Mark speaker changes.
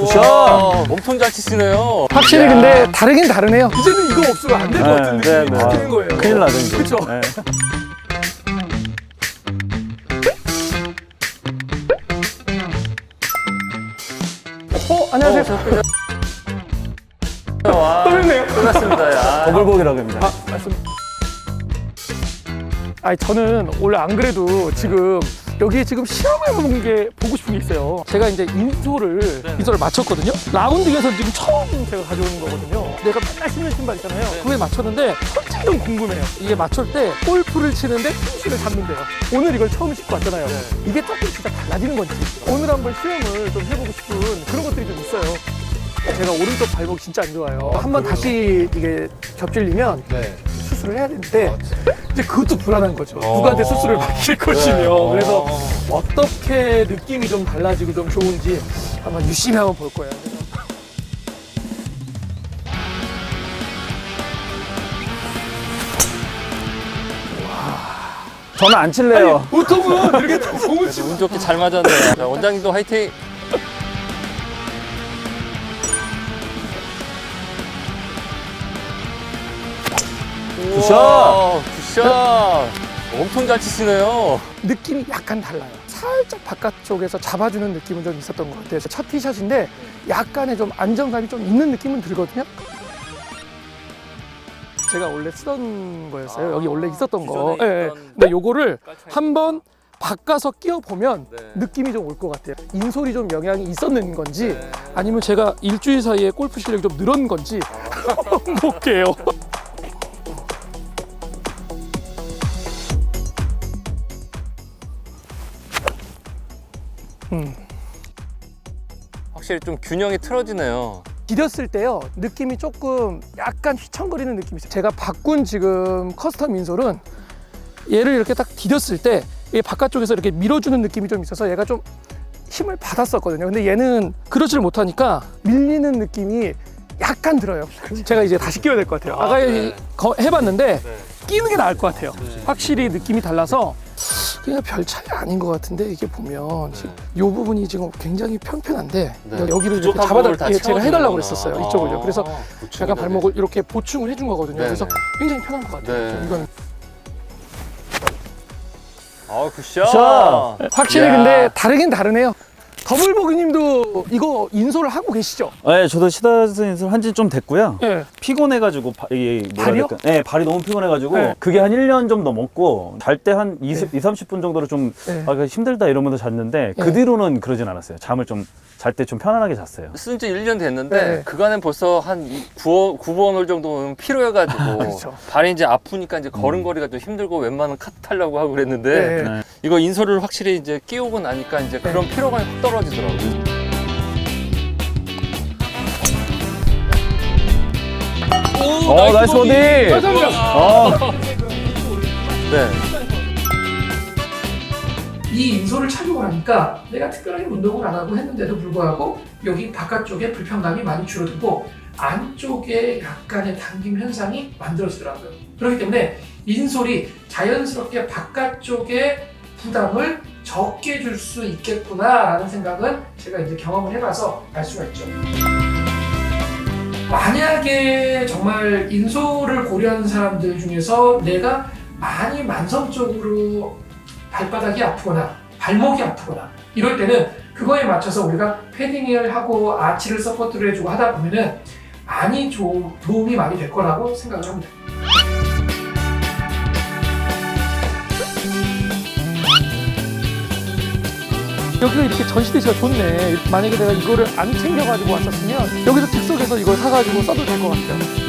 Speaker 1: 굿샷! 엄청 잘 치시네요.
Speaker 2: 확실히 근데 다르긴 다르네요.
Speaker 3: 이제는 이거 없으면 안 될 것 같은
Speaker 4: 네,
Speaker 3: 느낌이
Speaker 4: 네,
Speaker 3: 딱
Speaker 4: 네.
Speaker 3: 드는 거예요.
Speaker 4: 큰일 나죠 이제.
Speaker 3: 그쵸?
Speaker 4: 네.
Speaker 2: 어, 안녕하세요.
Speaker 1: 와,
Speaker 3: 떨리네요.
Speaker 1: 끝났습니다. 야.
Speaker 4: 더블복이라고 합니다.
Speaker 2: 아니 저는 원래 안 그래도 지금 여기 지금 실험해 본 게 보고 싶은 게 있어요. 제가 이제 인솔을 인솔을 맞췄거든요. 라운딩에서 지금 처음 제가 가져오는 거거든요. 내가 맨날 신는 신발 있잖아요. 그거에 맞췄는데 솔직히 좀 궁금해요. 이게 맞출 때 골프를 치는데 핀치를 잡는데요. 오늘 이걸 처음 신고 왔잖아요. 이게 조금 진짜 달라지는 건지 오늘 한번 실험을 좀 해보고 싶은 그런 것들이 좀 있어요. 제가 오른쪽 발목이 진짜 안 좋아요. 한번 다시 이게 겹질리면
Speaker 3: 네.
Speaker 2: 수술을 해야 되는데 이제 그것도 불안한 거죠. 누구한테 수술을 받을 것이며 그래서 어떻게 느낌이 좀 달라지고 좀 좋은지 한번 유심히 한번 볼 거예요.
Speaker 4: 저는 안 칠래요.
Speaker 3: 보통은 이렇게 딱 공을 치고
Speaker 1: 운 좋게 잘 맞았네요. 자, 원장님도 화이팅!
Speaker 4: 굿샷!
Speaker 1: 굿샷! 엄청 잘 치시네요.
Speaker 2: 느낌이 약간 달라요. 살짝 바깥쪽에서 잡아주는 느낌은 좀 있었던 것 같아요. 첫 티샷인데 약간의 좀 안정감이 좀 있는 느낌은 들거든요. 제가 원래 쓰던 거였어요. 여기 원래 있었던 거.
Speaker 1: 기존에
Speaker 2: 예, 예.
Speaker 1: 있던
Speaker 2: 근데 요거를 한번 바꿔서 끼워 보면
Speaker 1: 네.
Speaker 2: 느낌이 좀 올 것 같아요. 인솔이 좀 영향이 있었는 건지
Speaker 1: 네.
Speaker 2: 아니면 제가 일주일 사이에 골프 실력이 좀 늘은 건지 볼게요.
Speaker 1: 확실히 좀 균형이 틀어지네요.
Speaker 2: 디뎠을 때요 느낌이 조금 약간 휘청거리는 느낌이 있어요. 제가 바꾼 지금 커스텀 인솔은 얘를 이렇게 딱 디뎠을 때 바깥쪽에서 이렇게 밀어주는 느낌이 좀 있어서 얘가 좀 힘을 받았었거든요. 근데 얘는 그러지를 못하니까 밀리는 느낌이 약간 들어요. 제가 이제 다시 끼워야 될 것 같아요. 아까
Speaker 1: 네.
Speaker 2: 거- 해봤는데 끼는 게 나을 것 같아요. 확실히 느낌이 달라서 그냥 별 차이 아닌 것 같은데 이게 보면 지금 이 부분이 지금 굉장히 편편한데
Speaker 1: 네.
Speaker 2: 여기를 이렇게 잡아달 예, 제가. 해달라고 그랬었어요 이쪽을요. 그래서
Speaker 1: 아,
Speaker 2: 제가
Speaker 1: 되네.
Speaker 2: 발목을 이렇게 보충을 해준 거거든요.
Speaker 1: 네,
Speaker 2: 그래서
Speaker 1: 네.
Speaker 2: 굉장히 편한 것 같아요.
Speaker 1: 네.
Speaker 2: 이거는
Speaker 1: 아, 굿샷!
Speaker 4: 굿샷!
Speaker 2: 확실히. 근데 다르긴 다르네요. 더블보기님도 이거 인솔을 하고 계시죠?
Speaker 4: 네, 저도 시다슨을 한지 좀 됐고요.
Speaker 2: 예.
Speaker 4: 피곤해가지고 바, 이게 뭐라
Speaker 2: 발이요?
Speaker 4: 네, 발이 너무 피곤해가지고
Speaker 2: 네.
Speaker 4: 그게 한 1년 좀 넘었고 잘 때 한 20, 2, 30분 정도로 좀
Speaker 2: 네.
Speaker 4: 아, 이거 힘들다 이러면서 잤는데 그
Speaker 2: 네.
Speaker 4: 뒤로는 그러진 않았어요. 잠을 좀 잘 때 좀 편안하게 잤어요.
Speaker 1: 쓴 지 1년 됐는데
Speaker 2: 네.
Speaker 1: 그간엔 벌써 한 9번, 9번 올 정도는 피로해가지고
Speaker 2: 그렇죠.
Speaker 1: 발이 이제 아프니까 이제 걸음걸이가 좀 힘들고 웬만하면 카트 타려고 하고 그랬는데
Speaker 2: 네.
Speaker 4: 네.
Speaker 1: 이거 인솔을 확실히 이제 끼우고 나니까 이제 그런 피로감이 확 떨어 지더라고요.
Speaker 4: 어, 나이스 버디! 어,
Speaker 1: 네.
Speaker 2: 이 인솔을 착용을 하니까 내가 특별하게 운동을 안 하고 했는데도 불구하고 여기 바깥쪽에 불편감이 많이 줄어들고 안쪽에 약간의 당김 현상이 만들어지더라고요. 그렇기 때문에 인솔이 자연스럽게 바깥쪽에 부담을 적게 줄 수 있겠구나라는 생각은 제가 이제 경험을 해봐서 알 수가 있죠. 만약에 정말 인솔을 고려하는 사람들 중에서 내가 많이 만성적으로 발바닥이 아프거나 발목이 아프거나 이럴 때는 그거에 맞춰서 우리가 패딩을 하고 아치를 서포트를 해주고 하다 보면은 많이 좀 도움이 많이 될 거라고 생각을 합니다. 여기가 이렇게 전시대지가 좋네. 만약에 내가 이거를 안 챙겨가지고 왔었으면 여기서 즉석에서 이걸 사가지고 써도 될 것 같아요.